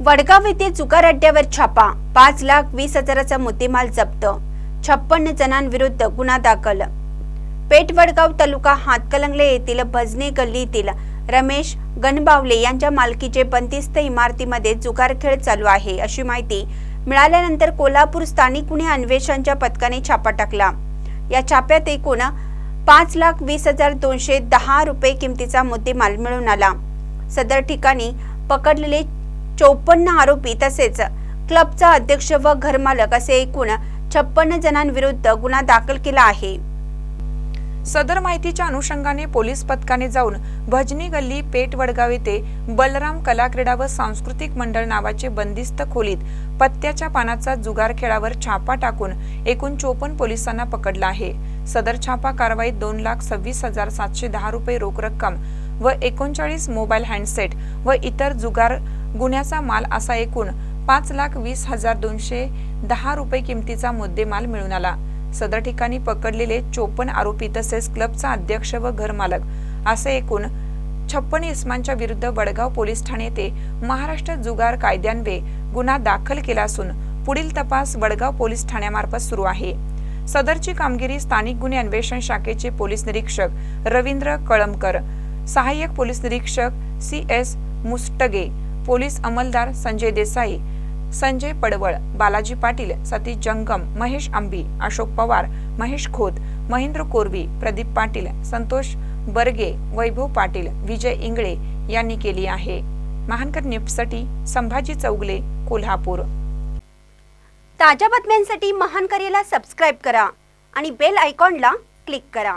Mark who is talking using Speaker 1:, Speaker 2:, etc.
Speaker 1: वडगाव येथे जुगार अड्ड्यावर छापा. पाच लाख वीस हजाराचा मुद्देमाल जप्त. छप्पन्न जणांविरुद्ध गुन्हा दाखल. पेठ वडगाव तालुका हातकलंगले येथील भजने गल्लीतील रमेश गणबावले यांच्या मालकीचे बंदिस्त इमारतीमध्ये जुगार खेळ चालू आहे. अशी माहिती मिळाल्यानंतर कोल्हापूर स्थानिक गुन्हे अन्वेषणच्या पथकाने छापा टाकला. या छाप्यात एकूण पाच लाख वीस हजार दोनशे दहा रुपये किमतीचा मुद्देमाल मिळून आला. सदर ठिकाणी पकडलेले चौपन्न आरोपी तसेच क्लबचा अध्यक्ष व घरमालक असे एकूण छप्पन्न जणांविरुद्ध गुन्हा दाखल केला आहे.
Speaker 2: सदर माहितीच्या अनुषंगाने पोलीस पथकाने जाऊन भजनी गल्ली पेठ वडगाव येथे बलराम कला क्रीडा व सांस्कृतिक मंडळ नावाचे बंदिस्त खोलीत पत्त्याच्या पानाचा जुगार खेळावर छापा टाकून एकूण चोपन्न पोलिसांना पकडला आहे. सदर छापा कारवाईत दोन लाख सव्वीस हजार सातशे दहा रुपये रोख रक्कम व एकोणचाळीस मोबाईल हँडसेट व इतर जुगार गुन्ह्याचा माल असा एकूण पाच लाख वीस हजार दोनशे दहा रुपये किमतीचा मुद्देमाल मिळून आला. सदर ठिकाणी पकडलेले चोपन्न आरोपी तसेच क्लबचा अध्यक्ष व घरमालक असे एकूण छप्पन इस्मांच्या विरुद्ध वडगाव पोलीस ठाणे येथे महाराष्ट्र जुगार कायद्यान्वये गुन्हा दाखल केला असून पुढील तपास वडगाव पोलीस ठाण्यामार्फत सुरू आहे. सदरची कामगिरी स्थानिक गुन्हे अन्वेषण शाखेचे पोलीस निरीक्षक रवींद्र कळमकर सहाय्यक पोलीस निरीक्षक सी एस मुस्टगे पोलीस अंमलदार संजय देसाई संजय पडवळ बालाजी पाटील सतीश जंगम महेश आंबी अशोक पवार महेश खोत महेंद्र कोरवी प्रदीप पाटील संतोष बर्गे वैभव पाटील विजय इंगळे यांनी केली आहे. महानकर न्यूजसाठी संभाजी चौगले कोल्हापूर.
Speaker 1: ताज्या बातम्यांसाठी महानकरेला सबस्क्राईब करा आणि बेल आयकॉनला क्लिक करा.